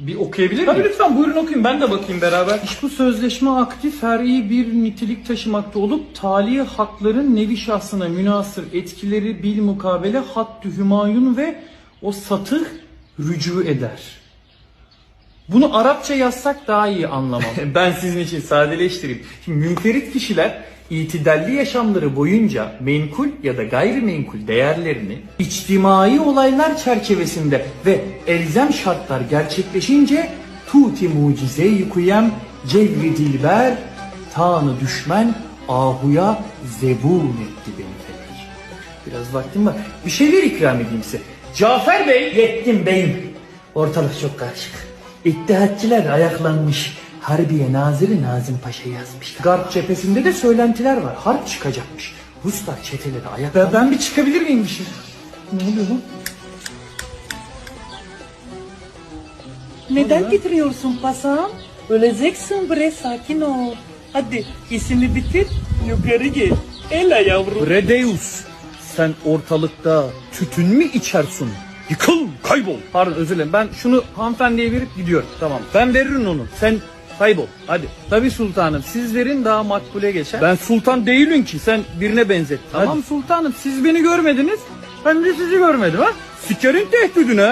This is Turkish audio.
Bir okuyabilir Tabii miyim? lütfen buyurun okuyun ben de bakayım beraber. İş bu sözleşme akdi fer'i bir nitelik taşımakta olup tali hakların nevi şahsına münasır etkileri bil mukabele hattü hümayun ve o satıh rücu eder. Bunu Arapça yazsak daha iyi anlamam. ben sizin için sadeleştireyim. Şimdi münferit kişiler itidalli yaşamları boyunca menkul ya da gayrimenkul değerlerini içtimai olaylar çerçevesinde ve elzem şartlar gerçekleşince tuti mucize-i kuyem cevri dilber tanı düşmen ahuya zebun etti beni. Biraz vaktim var. Bir şeyler ikram edeyim size. Cafer Bey. Yettim beyim. Ortalık çok karışık. İttihatçılar ayaklanmış. Harbiye Nazırı Nazım Paşa yazmışlar. Garp cephesinde de söylentiler var. Harp çıkacakmış. Ruslar çeteleri ayaklanmış. Ben, ben bir çıkabilir miyim bir şey? Ne oluyor lan? Neden titriyorsun pasam? Öleceksin bre sakin ol. Hadi işini bitir yukarı gel. Ela yavrum. Redeus, sen ortalıkta tütün mü içersin? Yıkıl, kaybol. Pardon özür dilerim. Ben şunu hanımefendiye verip gidiyorum. Tamam. Ben veririm onu. Sen kaybol. Hadi. Tabii sultanım. Siz verin daha makbule geçer. Ben sultan değilim ki. Sen birine benzet. Tamam sultanım. Siz beni görmediniz. Ben de sizi görmedim ha. Sikerin tehdidine.